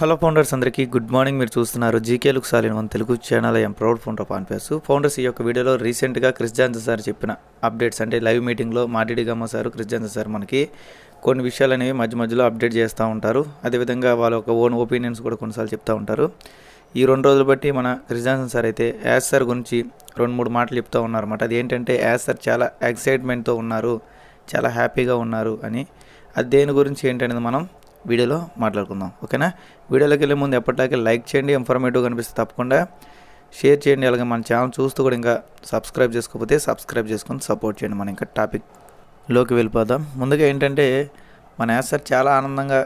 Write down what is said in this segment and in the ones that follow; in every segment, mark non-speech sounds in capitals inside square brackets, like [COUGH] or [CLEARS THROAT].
Hello founders అందరికీ good morning. మీరు చూస్తున్నారు GK look సాలిన్ one Telugu channel I'm proud founder పాన్పేస్ founders ఈ యొక్క వీడియోలో రీసెంట్గా క్రిస్జాన్స్ సార్ చెప్పిన అప్డేట్స్ అంటే లైవ్ మీటింగ్లో మాటిడి గమ్మ సార్ క్రిస్జాన్సర్ సార్ మనకి కొన్ని విషయాలు అనేవి మధ్య మధ్యలో అప్డేట్ చేస్తూ ఉంటారు. అదేవిధంగా వాళ్ళ ఒక ఓన్ ఒపీనియన్స్ కూడా కొన్నిసార్లు చెప్తూ ఉంటారు. ఈ రెండు రోజులు బట్టి మన క్రిస్జాన్సన్ సార్ అయితే యాజ్ సార్ గురించి రెండు మూడు మాటలు చెప్తూ ఉన్నారన్నమాట. అది ఏంటంటే యాజ్ సార్ చాలా ఎక్సైట్మెంట్తో ఉన్నారు చాలా హ్యాపీగా ఉన్నారు అని. అది దేని గురించి ఏంటనేది మనం వీడియోలో మాట్లాడుకుందాం ఓకేనా? వీడియోలోకి వెళ్ళే ముందు ఎప్పటిలాగే లైక్ చేయండి ఇన్ఫర్మేటివ్ కనిపిస్తే తప్పకుండా షేర్ చేయండి అలాగే మన ఛానల్ చూస్తూ కూడా ఇంకా సబ్స్క్రైబ్ చేసుకోకపోతే సబ్స్క్రైబ్ చేసుకొని సపోర్ట్ చేయండి. మనం ఇంకా టాపిక్లోకి వెళ్ళిపోదాం. ముందుగా ఏంటంటే మన యాస్ సార్ చాలా ఆనందంగా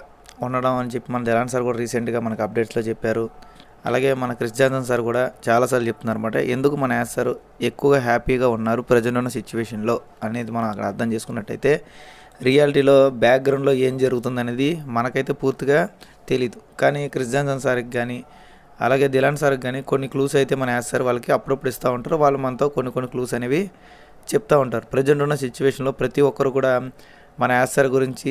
ఉండడం అని చెప్పి మన ధరాన్ సార్ కూడా రీసెంట్గా మనకు అప్డేట్స్లో చెప్పారు. అలాగే మన క్రిస్ జాన్సన్ సార్ కూడా చాలాసార్లు చెప్తున్నారు అనమాట ఎందుకు మన యాస్ సార్ ఎక్కువగా హ్యాపీగా ఉన్నారు ప్రజెంట్ ఉన్న సిచ్యువేషన్లో అనేది మనం అక్కడ అర్థం చేసుకున్నట్టయితే రియాలిటీలో బ్యాక్గ్రౌండ్లో ఏం జరుగుతుంది అనేది మనకైతే పూర్తిగా తెలియదు కానీ క్రిస్ జాన్సన్ సార్కి కానీ అలాగే దిలాన్ సార్కి కానీ కొన్ని క్లూస్ అయితే మన యాస్ సార్ వాళ్ళకి అప్పుడప్పుడు ఇస్తూ ఉంటారు. వాళ్ళు మనతో కొన్ని కొన్ని క్లూస్ అనేవి చెప్తూ ఉంటారు. ప్రజెంట్ ఉన్న సిచ్యువేషన్లో ప్రతి ఒక్కరు కూడా మన యాస్ సార్ గురించి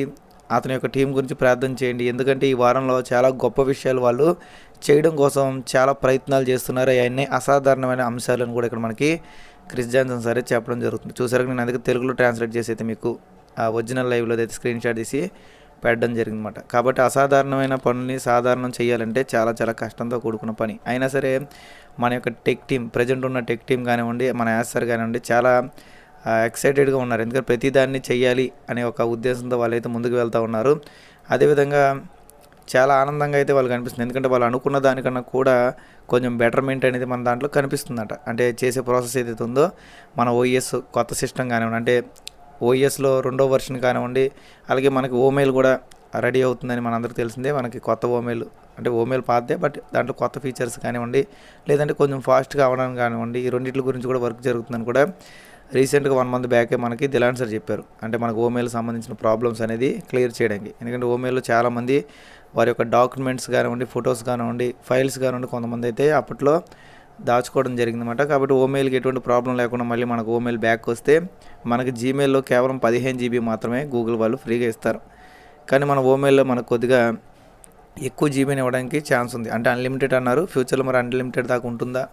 అతని యొక్క టీం గురించి ప్రార్థన చేయండి. ఎందుకంటే ఈ వారంలో చాలా గొప్ప విషయాలు వాళ్ళు చేయడం కోసం చాలా ప్రయత్నాలు చేస్తున్నారు. అవన్నీ అసాధారణమైన అంశాలను కూడా ఇక్కడ మనకి క్రిస్ జాన్సన్ సరే చెప్పడం జరుగుతుంది. చూసారు నేను అందుకే తెలుగులో ట్రాన్స్లేట్ చేసి అయితే మీకు ఒరిజినల్ లైవ్లో అయితే స్క్రీన్ షాట్ తీసి పెట్టడం జరిగిందన్నమాట. కాబట్టి అసాధారణమైన పనుల్ని సాధారణం చేయాలంటే చాలా చాలా కష్టంతో కూడుకున్న పని. అయినా సరే మన యొక్క టెక్ టీం ప్రజెంట్ ఉన్న టెక్ టీం కానివ్వండి మన యాసర్ కానివ్వండి చాలా ఎక్సైటెడ్గా ఉన్నారు. ఎందుకంటే ప్రతిదాన్ని చేయాలి అనే ఒక ఉద్దేశంతో వాళ్ళైతే ముందుకు వెళ్తూ ఉన్నారు. అదేవిధంగా చాలా ఆనందంగా అయితే వాళ్ళు కనిపిస్తుంది ఎందుకంటే వాళ్ళు అనుకున్న దానికన్నా కూడా కొంచెం బెటర్మెంట్ అనేది మన దాంట్లో కనిపిస్తుందట. అంటే చేసే ప్రాసెస్ ఏదైతే ఉందో మన ఓఎస్ కొత్త సిస్టమ్ కానివ్వండి అంటే ఓఎస్లో రెండో వర్షన్ కానివ్వండి అలాగే మనకి ఓమెయిల్ కూడా రెడీ అవుతుందని మనందరికీ తెలిసిందే. మనకి కొత్త ఓమెయిల్ అంటే ఓమెయిల్ పాతే బట్ దాంట్లో కొత్త ఫీచర్స్ కానివ్వండి లేదంటే కొంచెం ఫాస్ట్గా అవ్వడానికి కానివ్వండి ఈ రెండింటి గురించి కూడా వర్క్ జరుగుతుందని కూడా రీసెంట్గా వన్ మంత్ బ్యాకే మనకి దిలాన్ సార్ చెప్పారు. అంటే మనకు ఓమెయిల్ సంబంధించిన ప్రాబ్లమ్స్ అనేది క్లియర్ చేయడానికి. ఎందుకంటే ఓమెయిల్లో చాలామంది వారి యొక్క డాక్యుమెంట్స్ కానివ్వండి ఫొటోస్ కానివ్వండి ఫైల్స్ కానివ్వండి కొంతమంది అయితే అప్పట్లో దాచుకోవడం జరిగిందన్నమాట. కాబట్టి ఓమెయిల్కి ఎటువంటి ప్రాబ్లం లేకుండా మళ్ళీ మనకు ఓమెయిల్ బ్యాక్ వస్తే మనకి జీమెయిల్లో కేవలం పదిహేను జీబీ మాత్రమే గూగుల్ వాళ్ళు ఫ్రీగా ఇస్తారు. కానీ మన ఓమెయిల్లో మనకు కొద్దిగా ఎక్కువ జీబీని ఇవ్వడానికి ఛాన్స్ ఉంది. అంటే అన్లిమిటెడ్ అన్నారు. ఫ్యూచర్లో మరి అన్లిమిటెడ్ దాకా ఉంటుందా?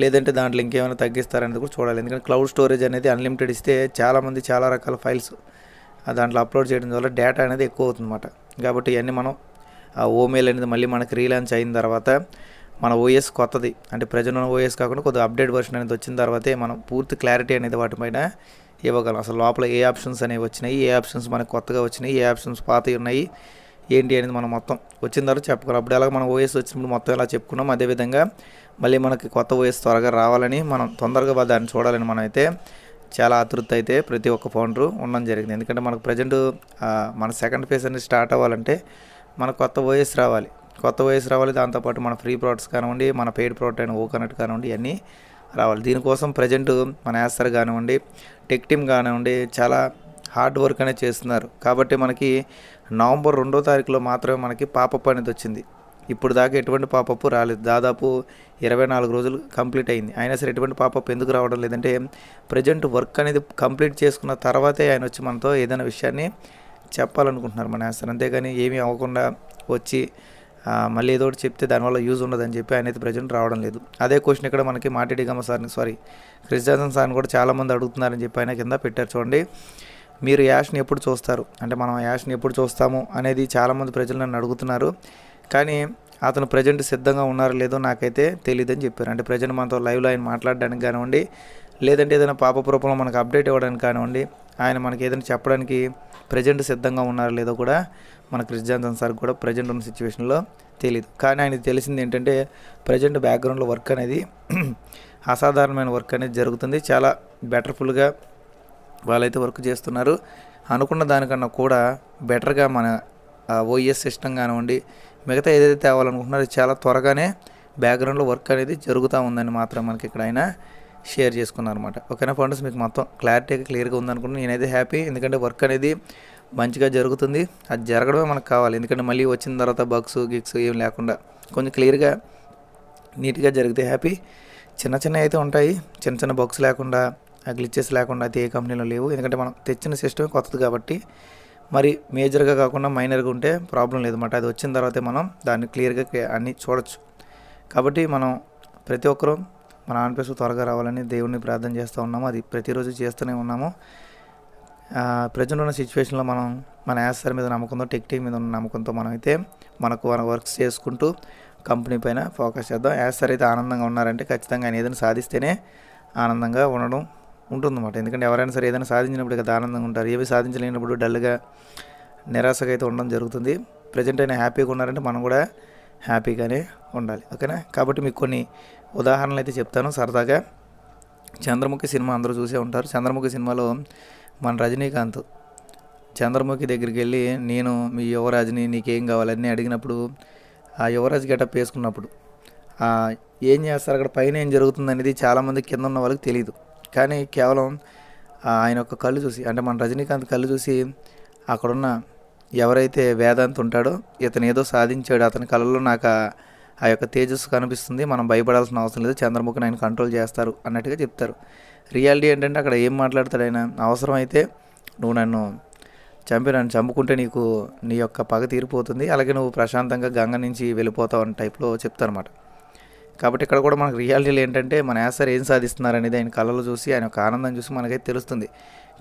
లేదంటే దాంట్లో ఇంకేమైనా తగ్గిస్తారనేది కూడా చూడాలి. ఎందుకంటే క్లౌడ్ స్టోరేజ్ అనేది అన్లిమిటెడ్ ఇస్తే చాలామంది చాలా రకాల ఫైల్స్ దాంట్లో అప్లోడ్ చేయడం వల్ల డేటా అనేది ఎక్కువ అవుతుందన్నమాట. కాబట్టి ఇవన్నీ మనం ఆ ఓమెయిల్ అనేది మళ్ళీ మనకి రీలాంచ్ అయిన తర్వాత మన ఓఎస్ కొత్తది. అంటే ప్రజెంట్ ఉన్న ఓఎస్ కాకుండా కొద్దిగా అప్డేట్ వర్షన్ అనేది వచ్చిన తర్వాతే మనం పూర్తి క్లారిటీ అనేది వాటిపైన ఇవ్వగలం. అసలు లోపల ఏ ఆప్షన్స్ అనేవి వచ్చినాయి ఏ ఆప్షన్స్ మనకు కొత్తగా వచ్చినాయి ఏ ఆప్షన్స్ పాతవి ఉన్నాయి ఏంటి అనేది మనం మొత్తం వచ్చిన తర్వాత చెప్పగలం అప్పుడు ఎలాగ మనం ఓఎస్ వచ్చినప్పుడు మొత్తం ఎలా చెప్పుకున్నాం అదేవిధంగా మళ్ళీ మనకి కొత్త ఓఎస్ త్వరగా రావాలని మనం తొందరగా దాన్ని చూడాలని మనం అయితే చాలా ఆతృత అయితే ప్రతి ఒక్క ఫౌండరు ఉండడం జరిగింది. ఎందుకంటే మనకు ప్రజెంట్ మన సెకండ్ ఫేజ్ అనేది స్టార్ట్ అవ్వాలంటే మనకు కొత్త ఓఎస్ రావాలి. కొత్త వయసు రావాలి దాంతోపాటు మన ఫ్రీ ప్రోడక్ట్స్ కానివ్వండి మన పెయిడ్ ప్రోడక్ట్ అయిన ఓ కనెక్ట్ కానివ్వండి ఇవన్నీ రావాలి. దీనికోసం ప్రజెంట్ మన యాసర్ కానివ్వండి టెక్ టీమ్ కానివ్వండి చాలా హార్డ్ వర్క్ అనేది చేస్తున్నారు. కాబట్టి మనకి నవంబర్ రెండో తారీఖులో మాత్రమే మనకి పాపప్ అనేది వచ్చింది. ఇప్పుడు దాకా ఎటువంటి పాపప్ రాలేదు. దాదాపు ఇరవై నాలుగు రోజులు కంప్లీట్ అయింది. అయినా సరే ఎటువంటి పాపప్ ఎందుకు రావడం లేదంటే ప్రజెంట్ వర్క్ అనేది కంప్లీట్ చేసుకున్న తర్వాతే ఆయన వచ్చి మనతో ఏదైనా విషయాన్ని చెప్పాలనుకుంటున్నారు మన యాసర్. అంతేగాని ఏమీ అవ్వకుండా వచ్చి మళ్ళీ ఏదో ఒకటి చెప్తే దానివల్ల యూజ్ ఉండదని చెప్పి ఆయన అయితే ప్రజెంట్ రావడం లేదు. అదే క్వశ్చన్ ఇక్కడ మనకి మాటిడిగమ్మ సార్ని సారీ క్రిస్ జాన్సన్ సార్ని కూడా చాలామంది అడుగుతున్నారని చెప్పి ఆయన కింద పెట్టారు చూడండి. మీరు యాష్ని ఎప్పుడు చూస్తారు? అంటే మనం యాష్ని ఎప్పుడు చూస్తాము అనేది చాలామంది ప్రజలు నన్ను అడుగుతున్నారు. కానీ అతను ప్రజెంట్ సిద్ధంగా ఉన్నారో లేదో నాకైతే తెలియదని చెప్పారు. అంటే ప్రజెంట్ మనతో లైవ్లో ఆయన మాట్లాడడానికి కానివ్వండి లేదంటే ఏదైనా పాప రూపంలో మనకు అప్డేట్ ఇవ్వడానికి కానివ్వండి ఆయన మనకి ఏదైనా చెప్పడానికి ప్రజెంట్ సిద్ధంగా ఉన్నారో లేదో కూడా మన క్రిస్ జాన్సన్ సార్ కూడా ప్రజెంట్ ఉన్న సిచ్యువేషన్లో తెలియదు కానీ ఆయనకి తెలిసింది ఏంటంటే ప్రజెంట్ బ్యాక్గ్రౌండ్లో వర్క్ అనేది [CLEARS THROAT] అసాధారణమైన వర్క్ అనేది జరుగుతుంది. చాలా బెటర్ఫుల్గా వాళ్ళైతే వర్క్ చేస్తున్నారు. అనుకున్న దానికన్నా కూడా బెటర్గా మన ఓఎస్ సిస్టమ్ కానివ్వండి మిగతా ఏదైతే తేవాలనుకుంటున్నారో చాలా త్వరగానే బ్యాక్గ్రౌండ్లో వర్క్ అనేది జరుగుతూ ఉందని మాత్రం మనకి ఇక్కడ ఆయన షేర్ చేసుకున్నాను అనమాట ఓకేనా ఫండ్స్ మీకు మొత్తం క్లారిటీగా క్లియర్గా ఉందనుకుంటున్నాను నేనైతే హ్యాపీ ఎందుకంటే వర్క్ అనేది మంచిగా జరుగుతుంది. అది జరగడమే మనకు కావాలి. ఎందుకంటే మళ్ళీ వచ్చిన తర్వాత బగ్స్ గిగ్స్ ఏం లేకుండా కొంచెం క్లియర్గా నీట్గా జరిగితే హ్యాపీ చిన్న చిన్న అయితే ఉంటాయి. చిన్న చిన్న బగ్స్ లేకుండా గ్లిచెస్ లేకుండా అయితే ఏ కంపెనీలో లేవు. ఎందుకంటే మనం తెచ్చిన సిస్టమే కొత్తది కాబట్టి. మరి మేజర్గా కాకుండా మైనర్గా ఉంటే ప్రాబ్లం లేదన్నమాట అది వచ్చిన తర్వాతే మనం దాన్ని క్లియర్గా అన్నీ చూడొచ్చు. కాబట్టి మనం ప్రతి ఒక్కరూ మన ఆన్పేస్ త్వరగా రావాలని దేవుణ్ణి ప్రార్థన చేస్తూ ఉన్నాము. అది ప్రతిరోజు చేస్తూనే ఉన్నాము. ప్రజెంట్ ఉన్న సిచ్యువేషన్లో మనం మన యాసర్ మీద నమ్మకంతో టెక్ టీమ్ మీద ఉన్న నమ్మకంతో మనం అయితే మనకు మన వర్క్స్ చేసుకుంటూ కంపెనీ పైన ఫోకస్ చేద్దాం. యాసర్ అయితే ఆనందంగా ఉన్నారంటే ఖచ్చితంగా ఆయన ఏదైనా సాధిస్తేనే ఆనందంగా ఉండడం ఉంటుందన్నమాట. ఎందుకంటే ఎవరైనా సరే ఏదైనా సాధించినప్పుడు కదా ఆనందంగా ఉంటారు. ఏవి సాధించలేనప్పుడు డల్గా నిరాశగా అయితే ఉండడం జరుగుతుంది. ప్రజెంట్ అయినా హ్యాపీగా ఉన్నారంటే మనం కూడా హ్యాపీగానే ఉండాలి. ఓకేనా? కాబట్టి మీకు కొన్ని ఉదాహరణలు అయితే చెప్తాను సరదాగా. చంద్రముఖి సినిమా అందరూ చూసే ఉంటారు. చంద్రముఖి సినిమాలో మన రజనీకాంత్ చంద్రముఖి దగ్గరికి వెళ్ళి నేను మీ యువరాజుని నీకేం కావాలని అడిగినప్పుడు ఆ యువరాజు గెటప్ వేసుకున్నప్పుడు ఏం చేస్తారు? అక్కడ పైన ఏం జరుగుతుంది అనేది చాలామంది కింద ఉన్న వాళ్ళకి తెలియదు కానీ కేవలం ఆయన యొక్క కళ్ళు చూసి అంటే మన రజనీకాంత్ కళ్ళు చూసి అక్కడున్న ఎవరైతే వేదాంత్ ఉంటాడో ఇతను ఏదో సాధించాడు అతని కళ్ళలో నాకు ఆ యొక్క తేజస్సు కనిపిస్తుంది. మనం భయపడాల్సిన అవసరం లేదు. చంద్రముఖిని ఆయన కంట్రోల్ చేస్తారు అన్నట్టుగా చెప్తారు. రియాలిటీ ఏంటంటే అక్కడ ఏం మాట్లాడతాడు ఆయన? అవసరమైతే నువ్వు నన్ను చంపి నన్ను చంపుకుంటే నీకు నీ యొక్క పగ తీరిపోతుంది. అలాగే నువ్వు ప్రశాంతంగా గంగ నుంచి వెళ్ళిపోతావు అన్న టైప్లో చెప్తారనమాట కాబట్టి ఇక్కడ కూడా మనకు రియాలిటీలు ఏంటంటే మన యాసర్ ఏం సాధిస్తున్నారు అనేది ఆయన కళలు చూసి ఆయన యొక్క ఆనందం చూసి మనకైతే తెలుస్తుంది.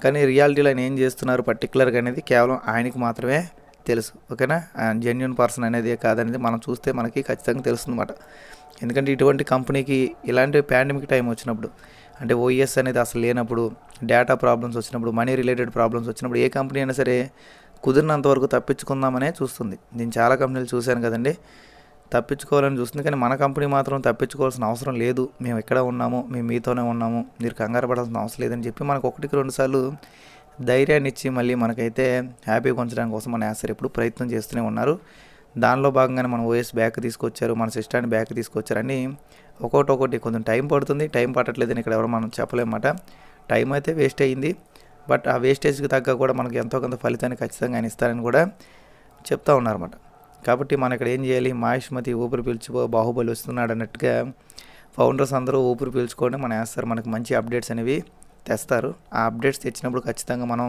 కానీ రియాలిటీలో ఆయన ఏం చేస్తున్నారు పర్టికులర్గా అనేది కేవలం ఆయనకి మాత్రమే తెలుసు ఓకేనా? జెన్యున్ పర్సన్ అనేది కాదనేది మనం చూస్తే మనకి ఖచ్చితంగా తెలుస్తుందన్నమాట. ఎందుకంటే ఇటువంటి కంపెనీకి ఇలాంటి పాండమిక్ టైం వచ్చినప్పుడు అంటే ఓఎస్ అనేది అసలు లేనప్పుడు డేటా ప్రాబ్లమ్స్ వచ్చినప్పుడు మనీ రిలేటెడ్ ప్రాబ్లమ్స్ వచ్చినప్పుడు ఏ కంపెనీ అయినా సరే కుదిరినంత వరకు తప్పించుకుందామనే చూస్తుంది. నేను చాలా కంపెనీలు చూశాను కదండి. తప్పించుకోవాలని చూస్తుంది కానీ మన కంపెనీ మాత్రం తప్పించుకోవాల్సిన అవసరం లేదు. మేము ఎక్కడ ఉన్నాము? మేము మీతోనే ఉన్నాము. మీరు కంగారు పడాల్సిన అవసరం లేదని చెప్పి మనకు ఒకటికి రెండుసార్లు ధైర్యాన్ని ఇచ్చి మళ్ళీ మనకైతే హ్యాపీగా ఉంచడానికి కోసం మన యాసర్ ఎప్పుడు ప్రయత్నం చేస్తూనే ఉన్నారు. దానిలో భాగంగానే మన ఓఎస్ బ్యాక్ తీసుకొచ్చారు మన సిస్టాన్ని బ్యాక్ తీసుకొచ్చారని ఒక్కొక్కటి ఒకటి కొంచెం టైం పడుతుంది. టైం పట్టట్లేదని ఇక్కడ ఎవరు మనం చెప్పలేమన్నమాట. టైం అయితే వేస్ట్ అయ్యింది. బట్ ఆ వేస్టేజ్కి తగ్గ కూడా మనకి ఎంతో కొంత ఫలితాన్ని ఖచ్చితంగా ఆయన ఇస్తారని కూడా చెప్తా ఉన్నారన్నమాట. కాబట్టి మనం ఇక్కడ ఏం చేయాలి? మహేష్మతి ఊపిరి పీల్చుకో బాహుబలి వస్తున్నాడు అన్నట్టుగా ఫౌండర్స్ అందరూ ఊపిరి పీల్చుకొని మన వేస్తారు మనకి మంచి అప్డేట్స్ అనేవి తెస్తారు. ఆ అప్డేట్స్ తెచ్చినప్పుడు ఖచ్చితంగా మనం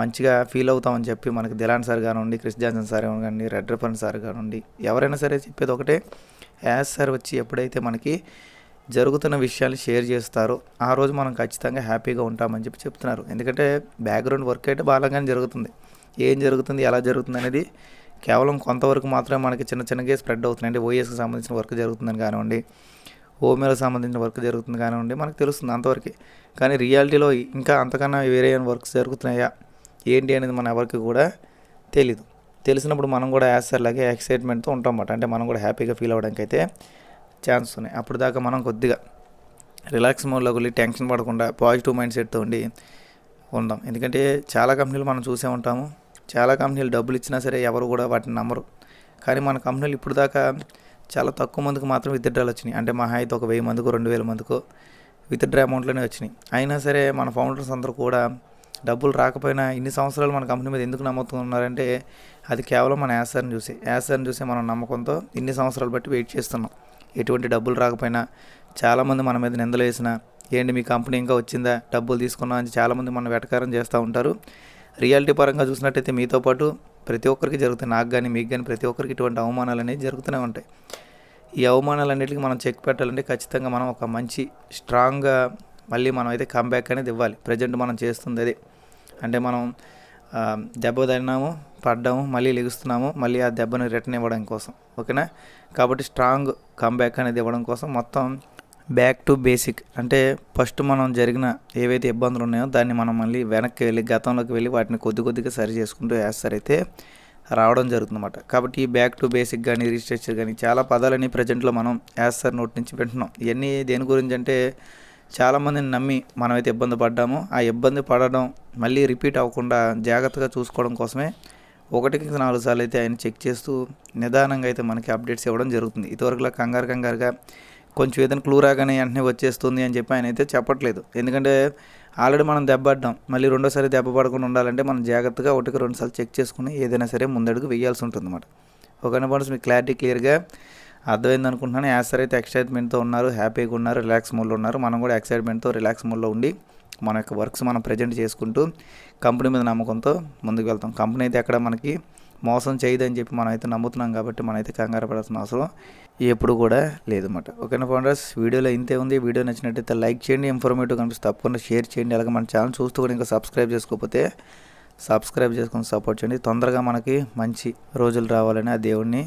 మంచిగా ఫీల్ అవుతామని చెప్పి మనకి దిలాన్ సార్ కానివ్వండి క్రిస్ జాన్సన్ సార్ కానివ్వండి రెడ్ రిఫన్ సార్ కానివ్వండి ఎవరైనా సరే చెప్పేది ఒకటే. యాజ్ సార్ వచ్చి ఎప్పుడైతే మనకి జరుగుతున్న విషయాలు షేర్ చేస్తారో ఆ రోజు మనం ఖచ్చితంగా హ్యాపీగా ఉంటామని చెప్పి చెప్తున్నారు. ఎందుకంటే బ్యాక్గ్రౌండ్ వర్క్ అయితే బాగానే జరుగుతుంది. ఏం జరుగుతుంది ఎలా జరుగుతుంది అనేది కేవలం కొంతవరకు మాత్రమే మనకి చిన్న చిన్నగా స్ప్రెడ్ అవుతుంది అంటే ఓఎస్కి సంబంధించిన వర్క్ జరుగుతుందని కానివ్వండి హోమియోకి సంబంధించిన వర్క్ జరుగుతుంది కానివ్వండి మనకు తెలుస్తుంది అంతవరకు. కానీ రియాలిటీలో ఇంకా అంతకన్నా వేరే వర్క్స్ జరుగుతున్నాయా ఏంటి అనేది మన ఎవరికి కూడా తెలీదు. తెలిసినప్పుడు మనం కూడా యాసర్లాగే ఎక్సైట్మెంట్తో ఉంటాం అన్నమాట. అంటే మనం కూడా హ్యాపీగా ఫీల్ అవ్వడానికి అయితే ఛాన్స్ ఉన్నాయి. అప్పుడు దాకా మనం కొద్దిగా రిలాక్స్ మోడ్లోకి వెళ్ళి టెన్షన్ పడకుండా పాజిటివ్ మైండ్ సెట్తో ఉండి ఉందాం ఎందుకంటే చాలా కంపెనీలు మనం చూసే ఉంటాము. చాలా కంపెనీలు డబ్బులు ఇచ్చినా సరే ఎవరు కూడా వాటిని నమ్మరు. కానీ మన కంపెనీలు ఇప్పుడు దాకా చాలా తక్కువ మందికి మాత్రం విత్డ్రాలు వచ్చినాయి. అంటే మహా అయితే ఒక వెయ్యి మందికో రెండు వేల మందికో విత్డ్రా అమౌంట్లోనే వచ్చినాయి. అయినా సరే మన ఫౌండర్స్ అందరూ కూడా డబ్బులు రాకపోయినా ఇన్ని సంవత్సరాలు మన కంపెనీ మీద ఎందుకు నమ్ముతున్నారంటే అది కేవలం మన యాసర్ని చూసి యాసర్ని చూసి మనం నమ్మకంతో ఇన్ని సంవత్సరాలు బట్టి వెయిట్ చేస్తున్నాం. ఎటువంటి డబ్బులు రాకపోయినా చాలామంది మన మీద నిందలు వేసినా ఏంటి మీ కంపెనీ ఇంకా వచ్చిందా డబ్బులు తీసుకున్నా అని చాలామంది మన వెటకారం చేస్తూ ఉంటారు. రియాలిటీ పరంగా చూసినట్టయితే మీతో పాటు ప్రతి ఒక్కరికి జరుగుతాయి. నాకు కానీ మీకు కానీ ప్రతి ఒక్కరికి ఇటువంటి అవమానాలు అనేవి జరుగుతూనే ఉంటాయి. ఈ అవమానాలన్నిటికీ మనం చెక్ పెట్టాలంటే ఖచ్చితంగా మనం ఒక మంచి స్ట్రాంగ్గా మళ్ళీ మనం అయితే కంబ్యాక్ అనేది ఇవ్వాలి. ప్రజెంట్ మనం చేస్తుంది అది. అంటే మనం దెబ్బ తిన్నాము పడ్డాము మళ్ళీ లెగుస్తున్నాము మళ్ళీ ఆ దెబ్బను రిటర్న్ ఇవ్వడం కోసం. ఓకేనా? కాబట్టి స్ట్రాంగ్ కంబ్యాక్ అనేది ఇవ్వడం కోసం మొత్తం బ్యాక్ టు బేసిక్ అంటే ఫస్ట్ మనం జరిగిన ఏవైతే ఇబ్బందులు ఉన్నాయో దాన్ని మనం మళ్ళీ వెనక్కి వెళ్ళి గతంలోకి వెళ్ళి వాటిని కొద్ది కొద్దిగా సరి చేసుకుంటూ వేస్తారైతే రావడం జరుగుతుందన్నమాట. కాబట్టి ఈ బ్యాక్ టు బేసిక్ కానీ రీస్ట్రక్చర్ కానీ చాలా పదాలని ప్రజెంట్లో మనం యాస్టర్ నోట్ నుంచి వింటున్నాం. ఇవన్నీ దేని గురించి అంటే చాలామందిని నమ్మి మనమైతే ఇబ్బంది పడ్డాము. ఆ ఇబ్బంది పడడం మళ్ళీ రిపీట్ అవ్వకుండా జాగ్రత్తగా చూసుకోవడం కోసమే ఒకటికి నాలుగు సార్లు అయితే ఆయన చెక్ చేస్తూ నిదానంగా అయితే మనకి అప్డేట్స్ ఇవ్వడం జరుగుతుంది. ఇదివరకులా కంగారు కంగారుగా కొంచెం ఏదైనా క్లూ రాగానే వెంటనే వచ్చేస్తుంది అని చెప్పి ఆయన అయితే చెప్పట్లేదు. ఎందుకంటే ఆల్రెడీ మనం దెబ్బడ్డాం మళ్ళీ రెండోసారి దెబ్బ పడకుండా ఉండాలంటే మనం జాగ్రత్తగా ఒకటికి రెండుసార్లు చెక్ చేసుకుని ఏదైనా సరే ముందడుగు వేయాల్సి ఉంటుంది అనమాట ఒక పాయింట్స్ మీకు క్లారిటీ క్లియర్గా అర్థమైంది అనుకుంటున్నాను. యాసర్ అయితే ఎక్సైట్మెంట్తో ఉన్నారు హ్యాపీగా ఉన్నారు రిలాక్స్ మూడ్లో ఉన్నారు. మనం కూడా ఎక్సైట్మెంట్తో రిలాక్స్ మూడ్లో ఉండి మన యొక్క వర్క్స్ మనం ప్రజెంట్ చేసుకుంటూ కంపెనీ మీద నమ్మకంతో ముందుకు వెళ్తాం. కంపెనీ అయితే ఎక్కడ మనకి మోసం చేయదని చెప్పి మనం అయితే నమ్ముతున్నాం కాబట్టి మనమైతే కంగారు పడాల్సిన అవసరం ఎప్పుడు కూడా లేదన్నమాట. ఓకేనా ఫౌండర్స్? వీడియోలో ఇంతే ఉంది. వీడియో నచ్చినట్టయితే లైక్ చేయండి. ఇన్ఫర్మేటివ్ కనిపిస్తే తప్పకుండా షేర్ చేయండి. అలాగే మన ఛానల్ చూస్తూ కూడా ఇంకా సబ్స్క్రైబ్ చేసుకోకపోతే సబ్స్క్రైబ్ చేసుకొని సపోర్ట్ చేయండి. తొందరగా మనకి మంచి రోజులు రావాలని ఆ దేవుడిని